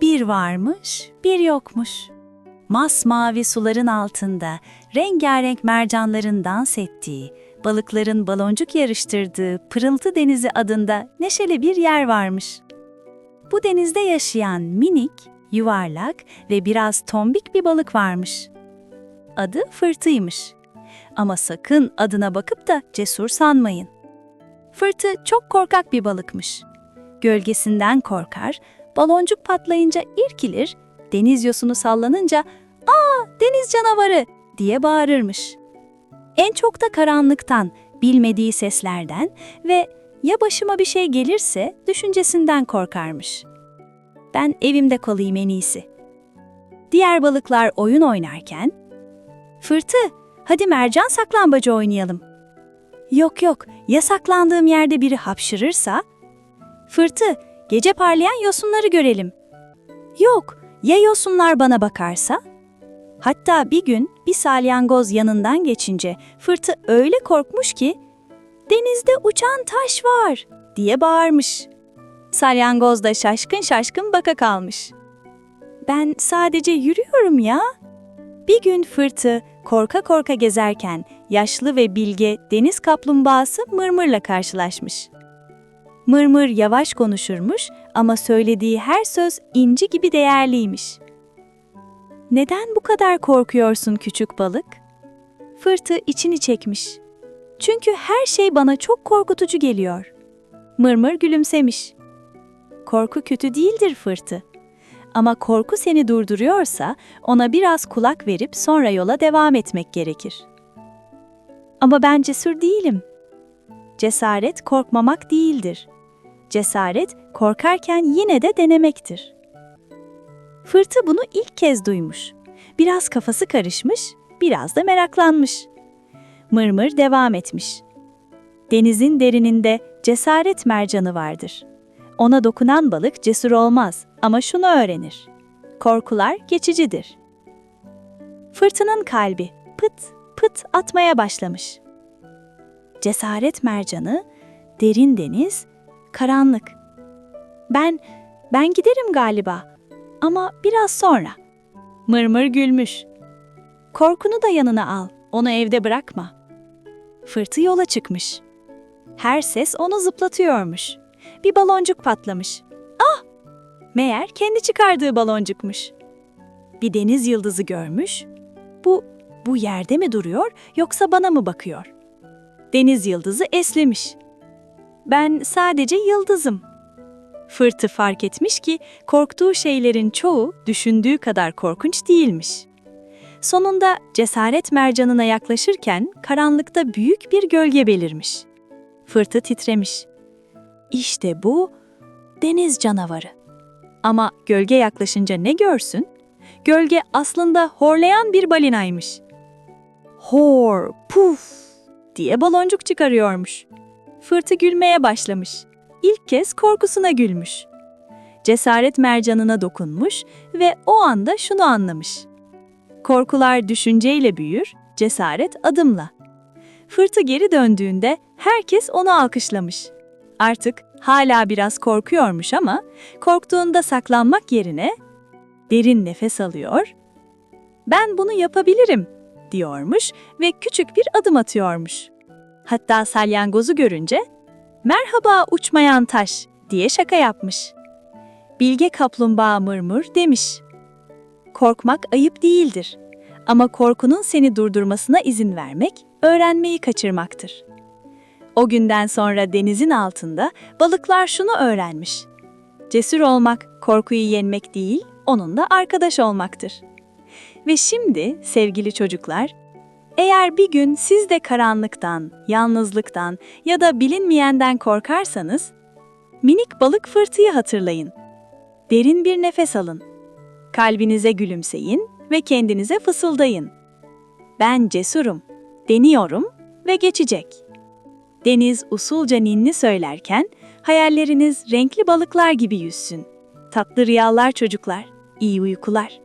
Bir varmış, bir yokmuş. Masmavi suların altında rengarenk mercanların dans ettiği, balıkların baloncuk yarıştırdığı Pırıltı Denizi adında neşeli bir yer varmış. Bu denizde yaşayan minik, yuvarlak ve biraz tombik bir balık varmış. Adı Fırtı'ymış. Ama sakın adına bakıp da cesur sanmayın. Fırtı çok korkak bir balıkmış. Gölgesinden korkar, baloncuk patlayınca irkilir, deniz yosunu sallanınca ''Aa, deniz canavarı!'' diye bağırırmış. En çok da karanlıktan, bilmediği seslerden ve ya başıma bir şey gelirse düşüncesinden korkarmış. Ben evimde kalayım en iyisi. Diğer balıklar oyun oynarken, ''Fırtı, hadi mercan saklambacı oynayalım.'' Yok yok, ya saklandığım yerde biri hapşırırsa? Fırtı, gece parlayan yosunları görelim. Yok, ya yosunlar bana bakarsa? Hatta bir gün bir salyangoz yanından geçince Fırtı öyle korkmuş ki, denizde uçan taş var diye bağırmış. Salyangoz da şaşkın şaşkın baka kalmış. Ben sadece yürüyorum ya. Bir gün Fırtı korka korka gezerken yaşlı ve bilge deniz kaplumbağası Mırmır'la karşılaşmış. Mırmır yavaş konuşurmuş ama söylediği her söz inci gibi değerliymiş. Neden bu kadar korkuyorsun küçük balık? Fırtı içini çekmiş. Çünkü her şey bana çok korkutucu geliyor. Mırmır gülümsemiş. Korku kötü değildir Fırtı. Ama korku seni durduruyorsa ona biraz kulak verip sonra yola devam etmek gerekir. Ama ben cesur değilim. Cesaret korkmamak değildir. Cesaret korkarken yine de denemektir. Fırtı bunu ilk kez duymuş. Biraz kafası karışmış, biraz da meraklanmış. Mırmır devam etmiş. Denizin derininde cesaret mercanı vardır. Ona dokunan balık cesur olmaz ama şunu öğrenir. Korkular geçicidir. Fırtının kalbi pıt pıt atmaya başlamış. Cesaret mercanı, derin deniz, karanlık. Ben, ben giderim galiba ama biraz sonra. Mırmır gülmüş. Korkunu da yanına al, onu evde bırakma. Fırtı yola çıkmış. Her ses onu zıplatıyormuş. Bir baloncuk patlamış. Ah! Meğer kendi çıkardığı baloncukmuş. Bir deniz yıldızı görmüş. Bu, bu yerde mi duruyor yoksa bana mı bakıyor? Deniz yıldızı eslemiş. Ben sadece yıldızım. Fırtı fark etmiş ki korktuğu şeylerin çoğu düşündüğü kadar korkunç değilmiş. Sonunda cesaret mercanına yaklaşırken karanlıkta büyük bir gölge belirmiş. Fırtı titremiş. İşte bu deniz canavarı. Ama gölge yaklaşınca ne görsün? Gölge aslında horlayan bir balinaymış. Hor, puf diye baloncuk çıkarıyormuş. Fırtı gülmeye başlamış. İlk kez korkusuna gülmüş. Cesaret mercanına dokunmuş ve o anda şunu anlamış. Korkular düşünceyle büyür, cesaret adımla. Fırtı geri döndüğünde herkes onu alkışlamış. Artık hala biraz korkuyormuş ama korktuğunda saklanmak yerine derin nefes alıyor. Ben bunu yapabilirim diyormuş ve küçük bir adım atıyormuş. Hatta salyangozu görünce merhaba uçmayan taş diye şaka yapmış. Bilge kaplumbağa mırmır demiş. Korkmak ayıp değildir. Ama korkunun seni durdurmasına izin vermek, öğrenmeyi kaçırmaktır. O günden sonra denizin altında balıklar şunu öğrenmiş. Cesur olmak, korkuyu yenmek değil, onunla arkadaş olmaktır. Ve şimdi sevgili çocuklar, eğer bir gün siz de karanlıktan, yalnızlıktan ya da bilinmeyenden korkarsanız, minik balık fırtıyı hatırlayın. Derin bir nefes alın. Kalbinize gülümseyin ve kendinize fısıldayın. Ben cesurum, deniyorum ve geçecek. Deniz usulca ninni söylerken hayalleriniz renkli balıklar gibi yüzsün. Tatlı rüyalar çocuklar, iyi uykular.